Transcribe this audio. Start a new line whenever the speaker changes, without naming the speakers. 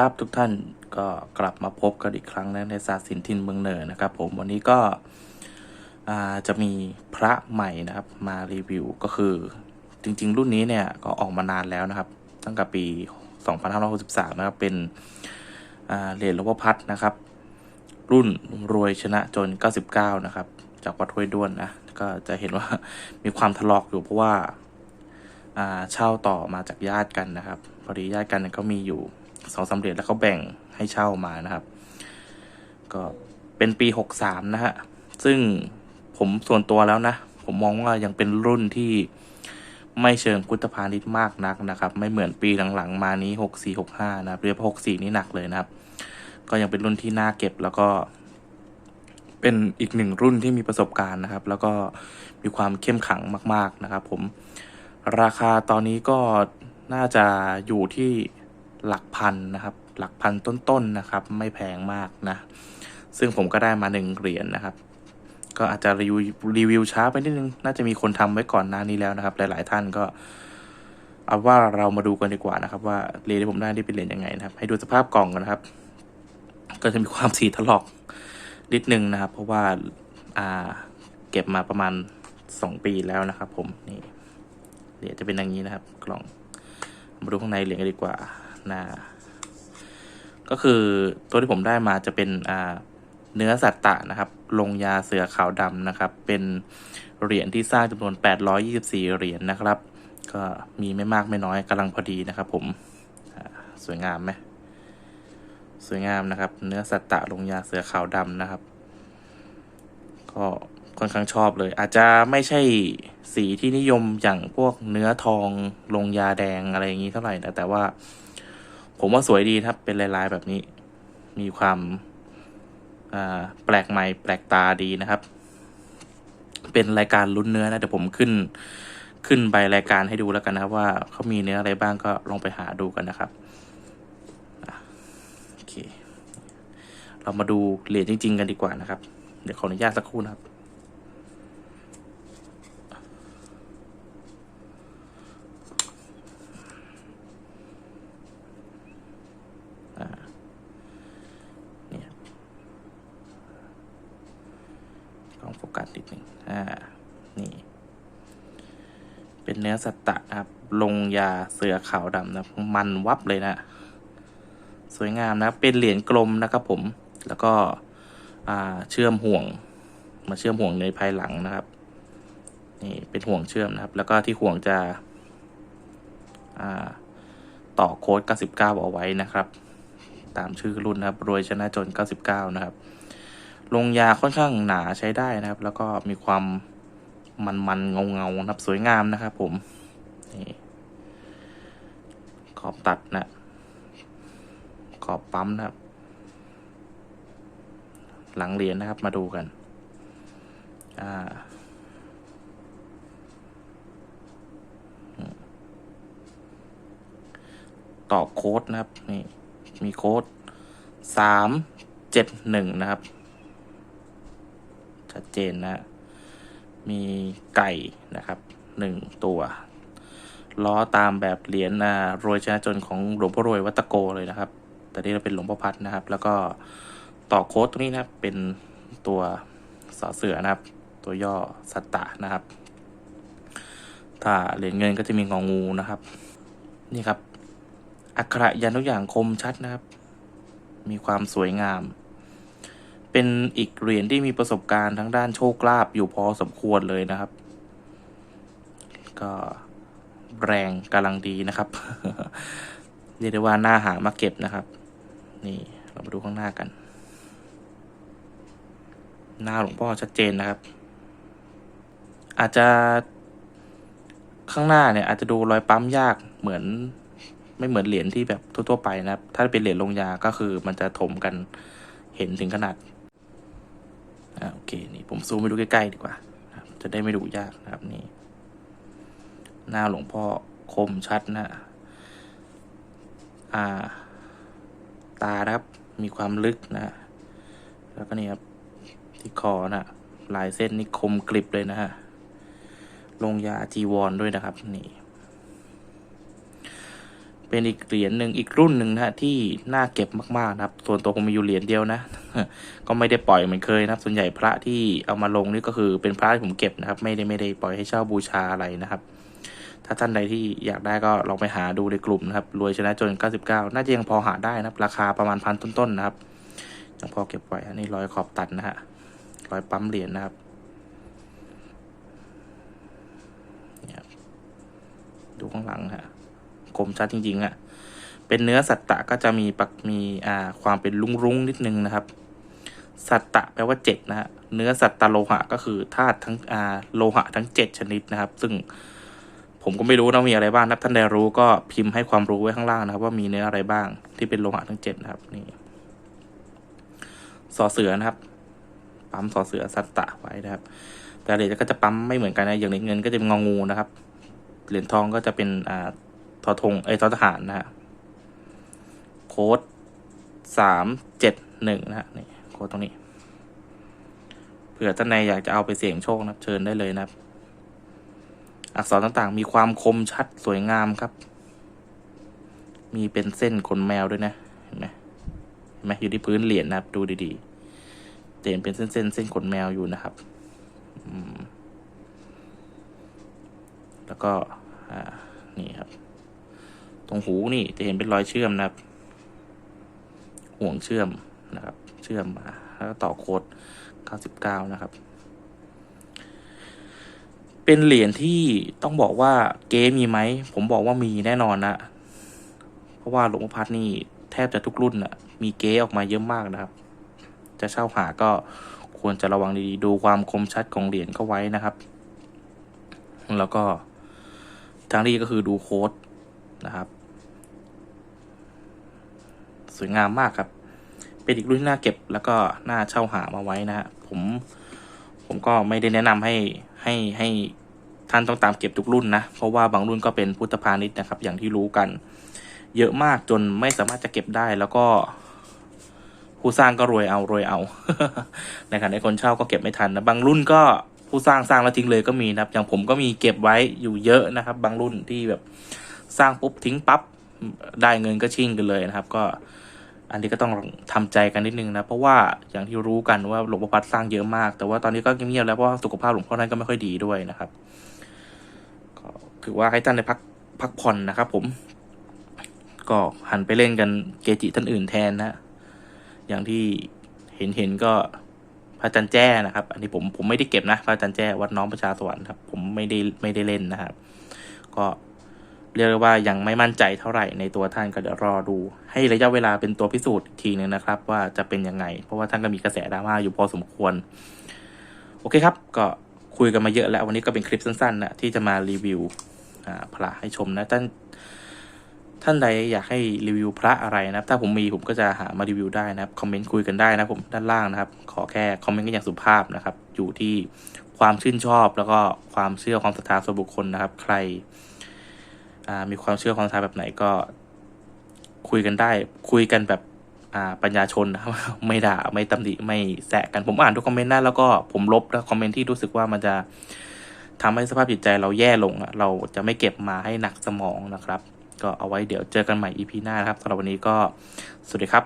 ครับทุกท่านก็กลับมาพบกันอีกครั้งนะในศาสตร์สินทินเมืองเหนือนะครับ ผมวันนี้ก็จะมีพระใหม่นะครับมารีวิวก็คือจริง ๆ รุ่นนี้เนี่ยก็ออกมานานแล้วนะครับ ตั้งแต่ปี 2563 นะครับ เป็นเหรียญหลวงพ่อพัดนะครับ รุ่นรวยชนะจน 99 นะครับ จากวัดห้วยด้วนนะก็จะเห็นว่ามีความถลอกอยู่เพราะว่าเช่าต่อมาจากญาติกันนะครับพอดีญาติกันเนี่ยเขามีอยู่ สองสาเหรียญแล้วเขาแบ่งให้เช่ามานะครับ ก็เป็นปีหกสามนะฮะ ซึ่งผมส่วนตัวแล้วนะ ผมมองว่ายังเป็นรุ่นที่ไม่เชิงพุทธพาณิชย์มากนักนะครับ ไม่เหมือนปีหลังๆ มานี้หกสี่หกห้านะครับเรียกหกสี่นี่หนักเลยนะครับ ก็ยังเป็นรุ่นที่น่าเก็บแล้วก็ เป็นอีกหนึ่งรุ่นที่มีประสบการณ์นะครับ แล้วก็มีความเข้มขังมาก ๆนะครับ ผมราคาตอนนี้ก็น่าจะอยู่ที่ หลักพันนะครับ หลักพันต้นๆนะครับ ไม่แพงมากนะ ซึ่งผมก็ได้มาหนึ่งเหรียญนะครับ ก็อาจจะรีวิวรีวิวช้าไปนิดนึง น่าจะมีคนทำไว้ก่อนหน้านี้แล้วนะครับ หลายๆท่านก็ เอาว่าเรามาดูกันดีกว่านะครับ ว่าเหรียญที่ผมได้นี่เป็นเหรียญยังไงนะครับ ให้ดูสภาพกล่องกันนะครับ ก็จะมีความสีถลอกนิดนึงนะครับ เพราะว่าอ่าเก็บมาประมาณสองปีแล้วนะครับ ผมนี่เหรียญจะเป็นอย่างนี้นะครับ กล่องมาดูข้างในเหรียญกันดีกว่า นะก็คือตัวที่ผมได้มาจะเป็นอ่าเนื้อสัตตะนะครับ ลงยาเสือขาวดำนะครับ เป็นเหรียญที่สร้างจำนวน 824 เหรียญนะครับ ก็มีไม่มากไม่น้อยกำลังพอดีนะครับ ผมสวยงามไหมสวยงามนะครับ เนื้อสัตตะลงยาเสือขาวดำนะครับ ก็ค่อนข้างชอบเลย อาจจะไม่ใช่สีที่นิยมอย่างพวกเนื้อทองลงยาแดงอะไรอย่างนี้เท่าไหร่นะแต่ว่า ผมว่าสวยดีครับ เป็นลายๆแบบนี้ มีความาแปลกใหม่ แปลกตาดีนะครับ เป็นรายการลุ้นเนื้อนะเดี๋ยวผมขึ้นขึ้นใบรายการให้ดูแล้วกันนะครับ ว่าเขามีเนื้ออะไรบ้างก็ลองไปหาดูกันนะครับโอเค เรามาดูเหรียญจริง ๆ กันดีกว่านะครับ เดี๋ยวขออนุญาตสักครู่นะครับ อ่าเนี่ยลองโฟกัสนิดหนึ่งอ่า นี่ เป็นเนื้อสัตตะนะครับ ลงยาเสือขาวดำนะมันวับเลยนะ สวยงามนะเป็นเหรียญกลมนะครับผมแล้วก็เชื่อมห่วง มาเชื่อมห่วงในภายหลังนะครับ นี่เป็นห่วงเชื่อมนะครับ แล้วก็ที่ห่วงจะต่อโค้ด 99 เอาไว้นะครับ ตามชื่อรุ่นนะครับ รวยชนะจน 99 นะครับ ลงยาค่อนข้างหนาใช้ได้นะครับ แล้วก็มีความ มันมันเงาเงานะครับสวยงามนะครับผมนี่ขอบตัดนะ ขอบปั๊มนะครับ หลังเหรียญนะครับมาดูกัน อ่าต่อโค้ดนะครับ นี่ มีโค้ดสามเจ็ดหนึ่งนะครับ ชัดเจนนะ มีไก่นะครับหนึ่งตัวล้อตามแบบเหรียญรวยชนะจนของหลวงพ่อรวยวัตโกเลยนะครับ แต่นี่เราเป็นหลวงพ่อพัดนะครับ แล้วก็ต่อโค้ดตรงนี้นะครับเป็นตัวสอเสือนะครับ ตัวย่อสัตตะนะครับ ถ้าเหรียญเงินก็จะมีงองูนะครับ นี่ครับ อักขระยันทุกอย่างคมชัดนะครับ มีความสวยงาม เป็นอีกเหรียญที่มีประสบการณ์ทั้งด้านโชคลาภอยู่พอสมควรเลยนะครับ ก็แรงกำลังดีนะครับเรียกได้ว่าหน้าหามาเก็บนะครับ นี่เรามาดูข้างหน้ากัน หน้าหลวงพ่อชัดเจนนะครับ อาจจะข้างหน้าเนี่ยอาจจะดูรอยปั๊มยากเหมือนไม่เหมือนเหรียญที่แบบทั่วๆไปนะครับ ถ้าเป็นเหรียญลงยาก็คือมันจะถมกันเห็นถึงขนาด อ่าโอเคนี่ผมซูมไปดูใกล้ๆดีกว่าจะได้ไม่ดูยากนะครับนี่ หน้าหลวงพ่อคมชัดนะ อ่า ตานะครับ มีความลึกนะ แล้วก็นี่ครับ ที่คอนะลายเส้นนี่คมกริบเลยนะฮะลงยาจีวรด้วยนะครับ นี่ เป็นอีกเหรียญหนึ่งอีกรุ่นหนึ่งนะฮะที่น่าเก็บมากๆนะครับ ส่วนตัวผมมีอยู่เหรียญเดียวนะ ก็ไม่ได้ปล่อยเหมือนเคยนะครับ ส่วนใหญ่พระที่เอามาลงนี่ก็คือเป็นพระที่ผมเก็บนะครับ ไม่ได้ไม่ได้ปล่อยให้เช่าบูชาอะไรนะครับ ถ้าท่านใดที่อยากได้ก็ลองไปหาดูในกลุ่มนะครับรวยชนะจน 99 น่าจะยังพอหาได้นะครับ ราคาประมาณพันต้นๆนะครับยังพอเก็บไว้อันนี้รอยขอบตัดนะฮะรอยปั๊มเหรียญนะครับนี่ครับดูข้างหลังฮะ คมชัดจริงๆอะ่ะ เป็นเนื้อสัตตะก็จะมีปักมีอ่าความเป็นรุ้งรุ้งนิดนึงนะครับ สัตตะแปลว่าเจ็ดนะฮะ เนื้อสัตตโลหะก็คือธาตุทั้งอ่าโลหะทั้งเจ็ดชนิดนะครับ ซึ่งผมก็ไม่รู้นะมีอะไรบ้างนะครับท่านใดรู้ก็พิมพ์ให้ความรู้ไว้ข้างล่างนะครับ ว่ามีเนื้ออะไรบ้างที่เป็นโลหะทั้งเจ็ดนะครับนี่สอเสือนะครับ ปั๊มสอเสือสัตตะไว้นะครับ แต่เหรียญก็จะปั๊มไม่เหมือนกันนะอย่างเหรียญเงินก็จะเป็นงองูนะครับ เหรียญทองก็จะเป็นอ่า ทอทงเอ้ทอทหารนะฮะโค้ดสามเจ็ดหนึ่งนะฮะนี่โค้ดตรงนี้เผื่อท่านใดอยากจะเอาไปเสี่ยงโชคนะเชิญได้เลยนะครับ อักษรต่างๆ มีความคมชัดสวยงามครับ มีเป็นเส้นขนแมวด้วยนะเห็นไหมเห็นไหมอยู่ที่พื้นเหรียญนะครับดูดีๆเห็นเป็นเส้นๆเส้นขนแมวอยู่นะครับแล้วก็นี่ครับ ตรงหูนี่จะเห็นเป็นรอยเชื่อมนะครับ ห่วงเชื่อมนะครับ เชื่อมมาแล้วต่อโค้ด99 นะครับ เป็นเหรียญที่ต้องบอกว่าเก๊มีไหม ผมบอกว่ามีแน่นอนนะ เพราะว่าหลวงพ่อพัดนี่แทบจะทุกรุ่นอะมีเก๊ออกมาเยอะมากนะครับ จะเช่าหาก็ควรจะระวังดีๆดูความคมชัดของเหรียญก็ไว้นะครับ แล้วก็ทางนี้ก็คือดูโค้ดนะครับ สวยงามมากครับ เป็นอีกรุ่นที่น่าเก็บแล้วก็น่าเช่าหามาไว้นะฮะผมผมก็ไม่ได้แนะนำให้ให้ให้ท่านต้องตามเก็บทุกรุ่นนะ เพราะว่าบางรุ่นก็เป็นพุทธพาณิชย์นะครับ อย่างที่รู้กัน เยอะมากจนไม่สามารถจะเก็บได้แล้วก็ ผู้สร้างก็รวยเอารวยเอาในขณะที่คนเช่าก็เก็บไม่ทันนะบางรุ่นก็ผู้สร้างสร้างแล้วทิ้งเลยก็มีนะครับ อย่างผมก็มีเก็บไว้อยู่เยอะนะครับ บางรุ่นที่แบบสร้างปุ๊บทิ้งปั๊บได้เงินก็ชิ่งกันเลยนะครับ ก็ อันนี้ก็ต้องทำใจกันนิดนึงนะ เพราะว่าอย่างที่รู้กันว่าหลวงพ่อพัดสร้างเยอะมาก แต่ว่าตอนนี้ก็เงียบแล้วเพราะสุขภาพหลวงพ่อท่านก็ไม่ค่อยดีด้วยนะครับก็ถือว่าให้ท่านได้พักพักผ่อนนะครับ ผม ก็หันไปเล่นกันเกจิท่านอื่นแทนนะ อย่างที่เห็นเห็นก็พระอาจันแจ้นะครับ อันนี้ผมผมไม่ได้เก็บนะ พระอาจันแจ้วัดน้องประชาสวรรค์ครับ ผมไม่ได้ไม่ได้เล่นนะครับ ก็ เรียกว่ายังไม่มั่นใจเท่าไหร่ในตัวท่านก็เดี๋ยวรอดู ให้ระยะเวลาเป็นตัวพิสูจน์อีกทีนึงนะครับ ว่าจะเป็นยังไง เพราะว่าท่านก็มีกระแสดราม่าอยู่พอสมควร โอเคครับ ก็คุยกันมาเยอะแล้ววันนี้ก็เป็นคลิปสั้นๆนะที่จะมารีวิวพระให้ชมนะท่านท่านใดอยากให้รีวิวพระอะไรนะครับ ถ้าผมมีผมก็จะหามารีวิวได้นะครับคอมเมนต์คุยกันได้นะผมด้านล่างนะครับ ขอแค่คอมเมนต์กันอย่างสุภาพนะครับ อยู่ที่ความชื่นชอบแล้วก็ความเชื่อความศรัทธาส่วนบุคคลนะครับ ใคร มีความเชื่อความศรัทธาแบบไหนก็คุยกันได้ คุยกันแบบอ่าปัญญาชนนะครับไม่ด่าไม่ตำหนิไม่แซะกันผมอ่านทุกคอมเมนต์ได้แล้วก็ผมลบแล้วคอมเมนต์ที่รู้สึกว่ามันจะทำให้สภาพจิตใจเราแย่ลงอะเราจะไม่เก็บมาให้หนักสมองนะครับ ก็เอาไว้เดี๋ยวเจอกันใหม่ EP หน้านะครับสำหรับวันนี้ก็สวัสดีครับ